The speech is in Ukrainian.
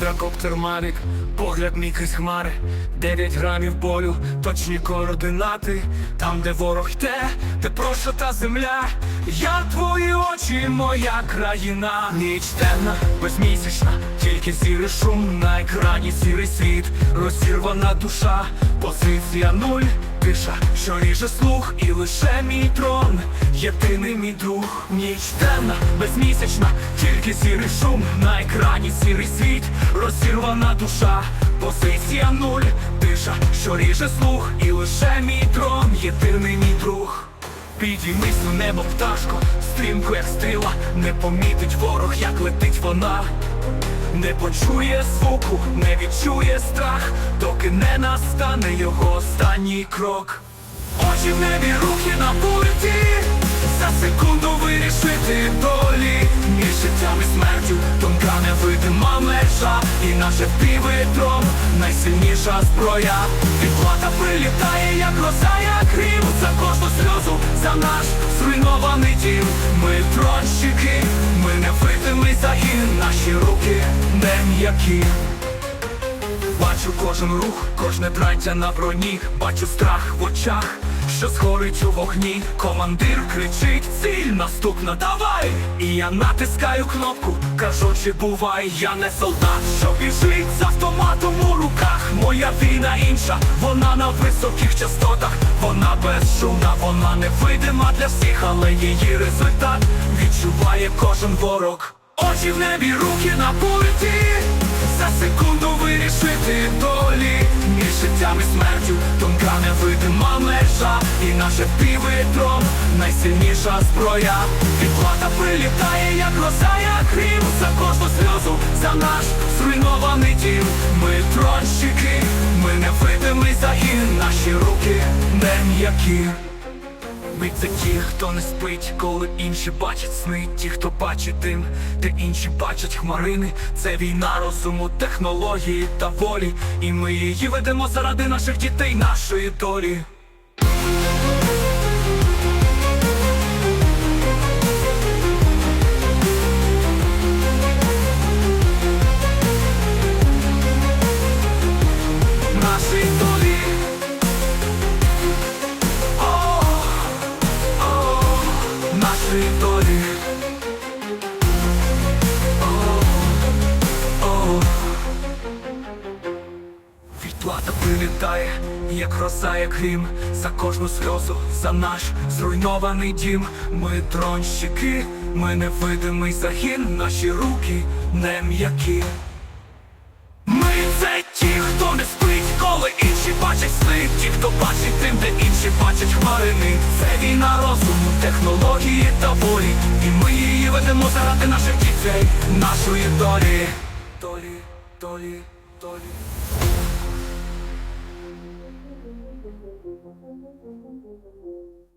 квадрокоптер Мавік, погляд мій крізь хмари, 9 грамів болю, точні координати, там, де ворог йде, де прошита земля, я твої очі, моя країна, ніч темна, безмісячна, тільки сірий шум. На екрані, сірий світ, розірвана душа, позиція нуль. Тиша, що ріже слух, і лише мій трон, єдиний мій друг, ніч темна, безмісячна, тільки сірий шум на екрані, сірий світ, розірвана душа, позиція нуль, тиша, що ріже слух, і лише мій трон, єдиний мій друг. Підіймись у небо, пташко, стрімко, як стріла, не помітить ворог, як летить вона. Не почує звуку, не відчує страх, доки не настане його останній крок. Очі в небі, руки на пульті, за секунду вирішити долі. Між життям і смертю тонка невидима межа, і наше дрон найсильніша зброя. Відплата прилітає, як гроза, як грім За кожну сльозу, за наш зруйнований дім. Ми тронщики, ми невидимий загін, наші руки не. Бачу кожен рух, кожне траття на броні, бачу страх в очах, що згорить у вогні. Командир кричить, ціль наступна, давай! І я натискаю кнопку, кажучи, бувай, я не солдат, що біжить з автоматом у руках. Моя війна інша, вона на високих частотах, вона безшумна, вона невидима для всіх, але її результат відчуває кожен ворог. Очі в небі, руки на пульті за секунду вирішити долі. Між життям і смертю тонка невидима межа. І наше дрон найсильніша зброя. Відплата прилітає, як гроза, як грім. За кожну сльозу, за наш зруйнований дім. Ми тронщики, ми невидимий загін. Наші руки не м'які ми це ті, хто не спить, коли інші бачать сни, ті, хто бачить дим, де інші бачать хмарини. Це війна розуму, технології та волі. І ми її ведемо заради наших дітей, нашої долі. Нашої. Відплата прилітає, як роса, як грім. За кожну сльозу, за наш зруйнований дім. Ми тронщики, ми невидимий загін, наші руки не м'які. Ми це ті, хто не спить, коли інші бачать сни Ті, хто бачить тим, де інші бачать хмарини Це війна розуму, технології та волі І ми її ведемо заради наших дітей, нашої долі Долі, долі, долі Thank you.